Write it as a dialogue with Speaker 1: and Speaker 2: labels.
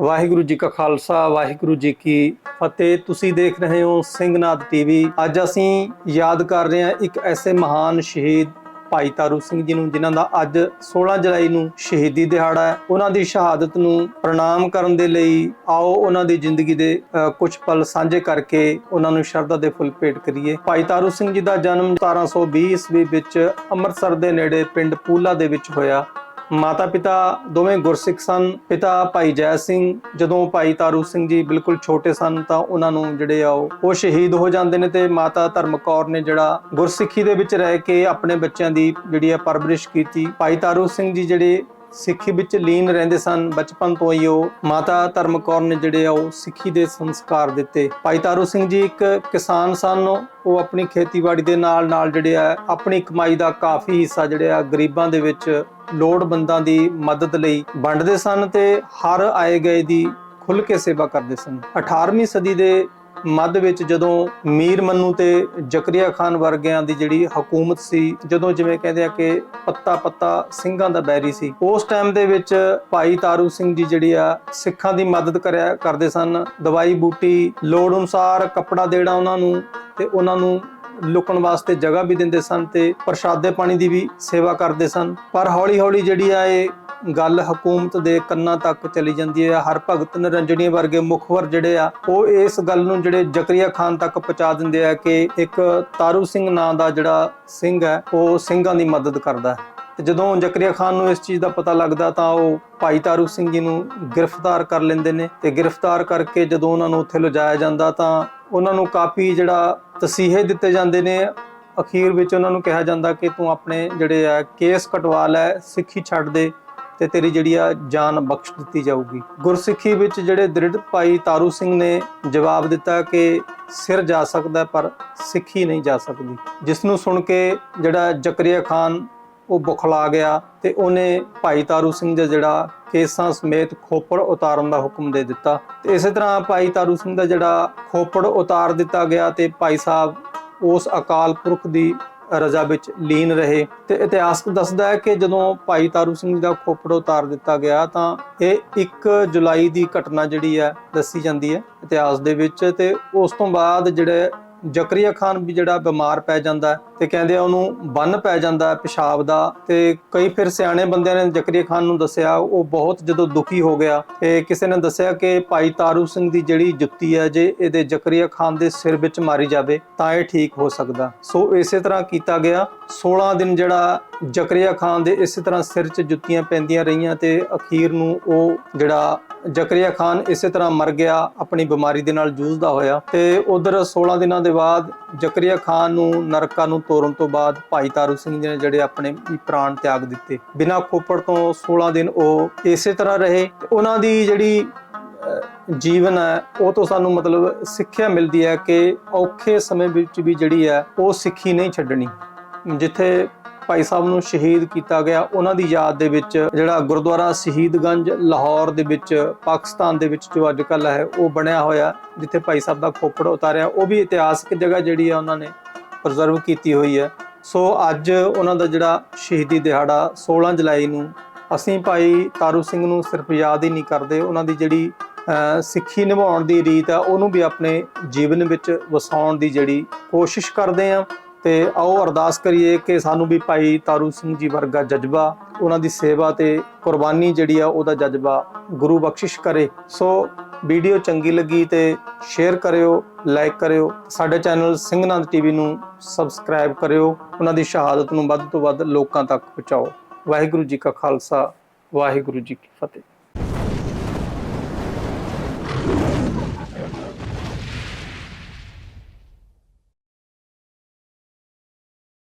Speaker 1: ਵਾਹਿਗੁਰੂ ਜੀ ਕਾ ਖਾਲਸਾ, ਵਾਹਿਗੁਰੂ ਜੀ ਕੀ ਫਤਿਹ। ਤੁਸੀਂ ਦੇਖ ਰਹੇ ਹੋ ਸਿੰਘਨਾਦ ਟੀਵੀ। ਅੱਜ ਅਸੀਂ ਯਾਦ ਕਰ ਰਹੇ ਹਾਂ ਇੱਕ ਐਸੇ ਮਹਾਨ ਸ਼ਹੀਦ ਭਾਈ ਤਾਰੂ ਸਿੰਘ ਜੀ ਨੂੰ, ਜਿਨ੍ਹਾਂ ਦਾ ਅੱਜ 16 ਜੁਲਾਈ ਨੂੰ ਸ਼ਹੀਦੀ ਦਿਹਾੜਾ ਹੈ। ਉਹਨਾਂ ਦੀ ਸ਼ਹਾਦਤ ਨੂੰ ਪ੍ਰਣਾਮ ਕਰਨ ਦੇ ਲਈ ਆਓ ਉਹਨਾਂ ਦੀ ਜ਼ਿੰਦਗੀ ਦੇ ਕੁਝ ਪਲ ਸਾਂਝੇ ਕਰਕੇ ਉਹਨਾਂ ਨੂੰ ਸ਼ਰਧਾ ਦੇ ਫੁੱਲ ਭੇਟ ਕਰੀਏ। ਭਾਈ ਤਾਰੂ ਸਿੰਘ ਜੀ ਦਾ ਜਨਮ 1720 ਈਸਵੀ ਵਿੱਚ ਅੰਮ੍ਰਿਤਸਰ ਦੇ ਨੇੜੇ ਪਿੰਡ ਪੂਲਾ ਦੇ ਵਿੱਚ ਹੋਇਆ। ਮਾਤਾ ਪਿਤਾ ਦੋਵੇਂ ਗੁਰਸਿੱਖ ਸਨ। ਪਿਤਾ ਭਾਈ ਜੈ ਸਿੰਘ, ਜਦੋਂ ਭਾਈ ਤਾਰੂ ਸਿੰਘ ਜੀ ਬਿਲਕੁਲ ਛੋਟੇ ਸਨ ਤਾਂ ਉਹਨਾਂ ਨੂੰ ਜਿਹੜੇ ਆ ਉਹ ਉਹ ਸ਼ਹੀਦ ਹੋ ਜਾਂਦੇ ਨੇ ਤੇ ਮਾਤਾ ਧਰਮ ਕੌਰ ਨੇ ਜਿਹੜਾ ਗੁਰਸਿੱਖੀ ਦੇ ਵਿੱਚ ਰਹਿ ਕੇ ਆਪਣੇ ਬੱਚਿਆਂ ਦੀ ਜਿਹੜੀ ਆ ਪਰਵਰਿਸ਼ ਕੀਤੀ। ਭਾਈ ਤਾਰੂ ਸਿੰਘ ਜੀ ਜਿਹੜੇ ਸਿੱਖੀ ਵਿੱਚ ਲੀਨ ਰਹਿੰਦੇ ਸਨ। ਬਚਪਨ ਤੋਂ ਹੀ ਉਹ ਮਾਤਾ ਧਰਮ ਕੌਰ ਨੇ ਜਿਹੜੇ ਆ ਉਹ ਸਿੱਖੀ ਦੇ ਸੰਸਕਾਰ ਦਿੱਤੇ। ਭਾਈ ਤਾਰੂ ਸਿੰਘ ਜੀ ਇੱਕ ਕਿਸਾਨ ਸਨ। ਉਹ ਆਪਣੀ ਖੇਤੀਬਾੜੀ ਦੇ ਨਾਲ ਨਾਲ ਜਿਹੜੇ ਆ, ਆਪਣੀ ਕਮਾਈ ਦਾ ਕਾਫੀ ਹਿੱਸਾ ਜਿਹੜੇ ਆ, ਗਰੀਬਾਂ ਦੇ ਵਿੱਚ ਲੋੜਵੰਦਾਂ ਦੀ ਮਦਦ ਲਈ ਵੰਡਦੇ ਸਨ ਤੇ ਹਰ ਆਏ ਗਏ ਦੀ ਖੁੱਲ ਕੇ ਸੇਵਾ ਕਰਦੇ ਸਨ। 18ਵੀਂ ਸਦੀ ਦੇ ਮੱਧ ਵਿੱਚ ਜਦੋਂ ਮੀਰ ਮੰਨੂ ਤੇ ਜ਼ਕਰੀਆ ਖਾਨ ਵਰਗਿਆਂ ਦੀ ਜਿਹੜੀ ਹਕੂਮਤ ਸੀ, ਜਦੋਂ ਜਿਵੇਂ ਕਹਿੰਦੇ ਆ ਕਿ ਪੱਤਾ ਪੱਤਾ ਸਿੰਘਾਂ ਦਾ ਬੈਰੀ ਸੀ, ਉਸ ਟਾਈਮ ਦੇ ਵਿੱਚ ਭਾਈ ਤਾਰੂ ਸਿੰਘ ਜੀ ਜਿਹੜੀ ਆ, ਸਿੱਖਾਂ ਦੀ ਮਦਦ ਕਰਿਆ ਕਰਦੇ ਸਨ। ਦਵਾਈ ਬੂਟੀ, ਲੋੜ ਅਨੁਸਾਰ ਕੱਪੜਾ ਦੇਣਾ ਉਹਨਾਂ ਨੂੰ ਤੇ ਉਹਨਾਂ ਨੂੰ ਲੁਕਣ ਵਾਸਤੇ ਜਗ੍ਹਾ ਵੀ ਦਿੰਦੇ ਸਨ ਤੇ ਪ੍ਰਸ਼ਾਦੇ ਪਾਣੀ ਦੀ ਵੀ ਸੇਵਾ ਕਰਦੇ ਸਨ। ਪਰ ਹੌਲੀ ਹੌਲੀ ਜਿਹੜੀ ਆ ਇਹ ਗੱਲ ਹਕੂਮਤ ਦੇ ਕੰਨਾਂ ਤੱਕ ਚਲੀ ਜਾਂਦੀ ਹੈ। ਹਰ ਭਗਤ ਨਿਰੰਜਨੀ ਵਰਗੇ ਮੁਖਵਰ ਜਿਹੜੇ ਆ, ਉਹ ਇਸ ਗੱਲ ਨੂੰ ਜਿਹੜੇ ਜ਼ਕਰੀਆ ਖਾਨ ਤੱਕ ਪਹੁੰਚਾ ਦਿੰਦੇ ਆ ਕਿ ਇੱਕ ਤਾਰੂ ਸਿੰਘ ਨਾਂ ਦਾ ਜਿਹੜਾ ਸਿੰਘ ਹੈ, ਉਹ ਸਿੰਘਾਂ ਦੀ ਮਦਦ ਕਰਦਾ ਹੈ। ਤੇ ਜਦੋਂ ਜ਼ਕਰੀਆ ਖਾਨ ਨੂੰ ਇਸ ਚੀਜ਼ ਦਾ ਪਤਾ ਲੱਗਦਾ ਤਾਂ ਉਹ ਭਾਈ ਤਾਰੂ ਸਿੰਘ ਜੀ ਨੂੰ ਗ੍ਰਿਫਤਾਰ ਕਰ ਲੈਂਦੇ ਨੇ ਤੇ ਗ੍ਰਿਫਤਾਰ ਕਰਕੇ ਜਦੋਂ ਉਹਨਾਂ ਨੂੰ ਉੱਥੇ ਲਿਜਾਇਆ ਜਾਂਦਾ ਤਾਂ ਉਹਨਾਂ ਨੂੰ ਕਾਫੀ ਜਿਹੜਾ ਤਸੀਹੇ ਦਿੱਤੇ ਜਾਂਦੇ ਨੇ। ਅਖੀਰ ਵਿੱਚ ਉਹਨਾਂ ਨੂੰ ਕਿਹਾ ਜਾਂਦਾ ਕਿ ਤੂੰ ਆਪਣੇ ਜਿਹੜੇ ਆ ਕੇਸ ਕਟਵਾ ਲੈ, ਸਿੱਖੀ ਛੱਡ ਦੇ। ਤੇ ਤੇਰੀ ਜਿਹੜੀ ਆ ਜਾਨ ਬਖਸ਼ ਦਿੱਤੀ ਜਾਊਗੀ। ਗੁਰਸਿੱਖੀ ਵਿੱਚ ਜਿਹੜੇ ਦ੍ਰਿੜ ਭਾਈ ਤਾਰੂ ਸਿੰਘ ਨੇ ਜਵਾਬ ਦਿੱਤਾ ਕਿ ਸਿਰ ਜਾ ਸਕਦਾ ਪਰ ਸਿੱਖੀ ਨਹੀਂ ਜਾ ਸਕਦੀ। ਜਿਸ ਨੂੰ ਸੁਣ ਕੇ ਜਿਹੜਾ ਜ਼ਕਰੀਆ ਖਾਨ ਉਹ ਬੁਖਲਾ ਗਿਆ ਤੇ ਉਹਨੇ ਭਾਈ ਤਾਰੂ ਸਿੰਘ ਦਾ ਜਿਹੜਾ ਕੇਸਾਂ ਸਮੇਤ ਖੋਪੜ ਉਤਾਰਨ ਦਾ ਹੁਕਮ ਦੇ ਦਿੱਤਾ। ਤੇ ਇਸੇ ਤਰ੍ਹਾਂ ਭਾਈ ਤਾਰੂ ਸਿੰਘ ਦਾ ਜਿਹੜਾ ਖੋਪੜ ਉਤਾਰ ਦਿੱਤਾ ਗਿਆ ਤੇ ਭਾਈ ਸਾਹਿਬ ਉਸ ਅਕਾਲ ਪੁਰਖ ਦੀ ਰਜ਼ਾ ਵਿੱਚ ਲੀਨ ਰਹੇ। ਤੇ ਇਤਿਹਾਸਕ ਦੱਸਦਾ ਹੈ ਕਿ ਜਦੋਂ ਭਾਈ ਤਾਰੂ ਸਿੰਘ ਜੀ ਦਾ ਖੋਪੜ ਉਤਾਰ ਦਿੱਤਾ ਗਿਆ ਤਾਂ ਇਹ 1 ਜੁਲਾਈ ਦੀ ਘਟਨਾ ਜਿਹੜੀ ਹੈ ਦੱਸੀ ਜਾਂਦੀ ਹੈ ਇਤਿਹਾਸ ਦੇ ਵਿੱਚ। ਤੇ ਉਸ ਤੋਂ ਬਾਅਦ ਜਿਹੜੇ ਜ਼ਕਰੀਆ ਖਾਨ ਵੀ ਜਿਹੜਾ ਬਿਮਾਰ ਪੈ ਜਾਂਦਾ ਤੇ ਕਹਿੰਦੇ ਉਹਨੂੰ ਬੰਨ ਪੈ ਜਾਂਦਾ ਪਿਸ਼ਾਬ ਦਾ ਤੇ ਕਈ ਫਿਰ ਸਿਆਣੇ ਬੰਦਿਆਂ ਨੇ ਜ਼ਕਰੀਆ ਖਾਨ ਨੂੰ ਦੱਸਿਆ, ਉਹ ਬਹੁਤ ਜਦੋਂ ਦੁਖੀ ਹੋ ਗਿਆ ਤੇ ਕਿਸੇ ਨੇ ਦੱਸਿਆ ਕਿ ਭਾਈ ਤਾਰੂ ਸਿੰਘ ਦੀ ਜਿਹੜੀ ਜੁੱਤੀ ਹੈ ਜੇ ਇਹਦੇ ਜ਼ਕਰੀਆ ਖਾਨ ਦੇ ਸਿਰ ਵਿੱਚ ਮਾਰੀ ਜਾਵੇ ਤਾਂ ਇਹ ਠੀਕ ਹੋ ਸਕਦਾ। ਸੋ ਇਸੇ ਤਰ੍ਹਾਂ ਕੀਤਾ ਗਿਆ 16 ਦਿਨ ਜਿਹੜਾ ਜ਼ਕਰੀਆ ਖਾਨ ਦੇ ਇਸੇ ਤਰ੍ਹਾਂ ਸਿਰ 'ਚ ਜੁੱਤੀਆਂ ਪੈਂਦੀਆਂ ਰਹੀਆਂ ਤੇ ਅਖੀਰ ਨੂੰ ਉਹ ਜਿਹੜਾ ਜ਼ਕਰੀਆ ਖਾਨ ਇਸੇ ਤਰ੍ਹਾਂ ਮਰ ਗਿਆ, ਆਪਣੀ ਬਿਮਾਰੀ ਦੇ ਨਾਲ ਜੂਝਦਾ ਹੋਇਆ ਤੇ ਉਧਰ 16 ਦਿਨਾਂ ਦੇ ਬਾਅਦ ਜ਼ਕਰੀਆ ਖਾਨ ਨੂੰ ਨਰਕਾਂ ਨੂੰ ਤੋਰਨ ਤੋਂ ਬਾਅਦ ਭਾਈ ਤਾਰੂ ਸਿੰਘ ਜੀ ਨੇ ਜਿਹੜੇ ਆਪਣੇ ਪ੍ਰਾਣ ਤਿਆਗ ਦਿੱਤੇ। ਬਿਨਾਂ ਖੋਪੜ ਤੋਂ 16 ਦਿਨ ਉਹ ਇਸੇ ਤਰ੍ਹਾਂ ਰਹੇ। ਉਹਨਾਂ ਦੀ ਜਿਹੜੀ ਜੀਵਨ ਹੈ, ਉਹ ਤੋਂ ਸਾਨੂੰ ਮਤਲਬ ਸਿੱਖਿਆ ਮਿਲਦੀ ਹੈ ਕਿ ਔਖੇ ਸਮੇਂ ਵਿੱਚ ਵੀ ਜਿਹੜੀ ਹੈ, ਉਹ ਸਿੱਖੀ ਨਹੀਂ ਛੱਡਣੀ। ਜਿੱਥੇ ਭਾਈ ਸਾਹਿਬ ਨੂੰ ਸ਼ਹੀਦ ਕੀਤਾ ਗਿਆ, ਉਹਨਾਂ ਦੀ ਯਾਦ ਦੇ ਵਿੱਚ ਜਿਹੜਾ ਗੁਰਦੁਆਰਾ ਸ਼ਹੀਦਗੰਜ ਲਾਹੌਰ ਦੇ ਵਿੱਚ, ਪਾਕਿਸਤਾਨ ਦੇ ਵਿੱਚ ਜੋ ਅੱਜ ਕੱਲ ਹੈ, ਉਹ ਬਣਿਆ ਹੋਇਆ, ਜਿੱਥੇ ਭਾਈ ਸਾਹਿਬ ਦਾ ਖੋਪੜ ਉਤਾਰਿਆ, ਉਹ ਵੀ ਇਤਿਹਾਸਕ ਜਗ੍ਹਾ ਜਿਹੜੀ ਆ ਉਹਨਾਂ ਨੇ ਪ੍ਰੀਜ਼ਰਵ ਕੀਤੀ ਹੋਈ ਹੈ। ਸੋ ਅੱਜ ਉਹਨਾਂ ਦਾ ਜਿਹੜਾ ਸ਼ਹੀਦੀ ਦਿਹਾੜਾ 16 ਜੁਲਾਈ ਨੂੰ, ਅਸੀਂ ਭਾਈ ਤਾਰੂ ਸਿੰਘ ਨੂੰ ਸਿਰਫ ਯਾਦ ਹੀ ਨਹੀਂ ਕਰਦੇ, ਉਹਨਾਂ ਦੀ ਜਿਹੜੀ ਸਿੱਖੀ ਨਿਭਾਉਣ ਦੀ ਰੀਤ ਆ ਉਹਨੂੰ ਵੀ ਆਪਣੇ ਜੀਵਨ ਵਿੱਚ ਵਸਾਉਣ ਦੀ ਜਿਹੜੀ ਕੋਸ਼ਿਸ਼ ਕਰਦੇ ਆ ਤੇ ਆਓ ਅਰਦਾਸ ਕਰੀਏ ਕਿ ਸਾਨੂੰ ਵੀ ਭਾਈ ਤਾਰੂ ਸਿੰਘ ਜੀ ਵਰਗਾ ਜਜ਼ਬਾ, ਉਹਨਾਂ ਦੀ ਸੇਵਾ ਤੇ ਕੁਰਬਾਨੀ ਜਿਹੜੀ ਆ, ਉਹਦਾ ਜਜ਼ਬਾ ਗੁਰੂ ਬਖਸ਼ਿਸ਼ ਕਰੇ। ਸੋ ਵੀਡੀਓ ਚੰਗੀ ਲੱਗੀ ਤੇ ਸ਼ੇਅਰ ਕਰਿਓ, ਲਾਈਕ ਕਰਿਓ, ਸਾਡੇ ਚੈਨਲ ਸਿੰਘਨੰਦ ਟੀਵੀ ਨੂੰ ਸਬਸਕ੍ਰਾਈਬ ਕਰਿਓ, ਉਹਨਾਂ ਦੀ ਸ਼ਹਾਦਤ ਨੂੰ ਵੱਧ ਤੋਂ ਵੱਧ ਲੋਕਾਂ ਤੱਕ ਪਹੁੰਚਾਓ। ਵਾਹਿਗੁਰੂ ਜੀ ਕਾ ਖਾਲਸਾ, ਵਾਹਿਗੁਰੂ ਜੀ ਕੀ ਫਤਿਹ।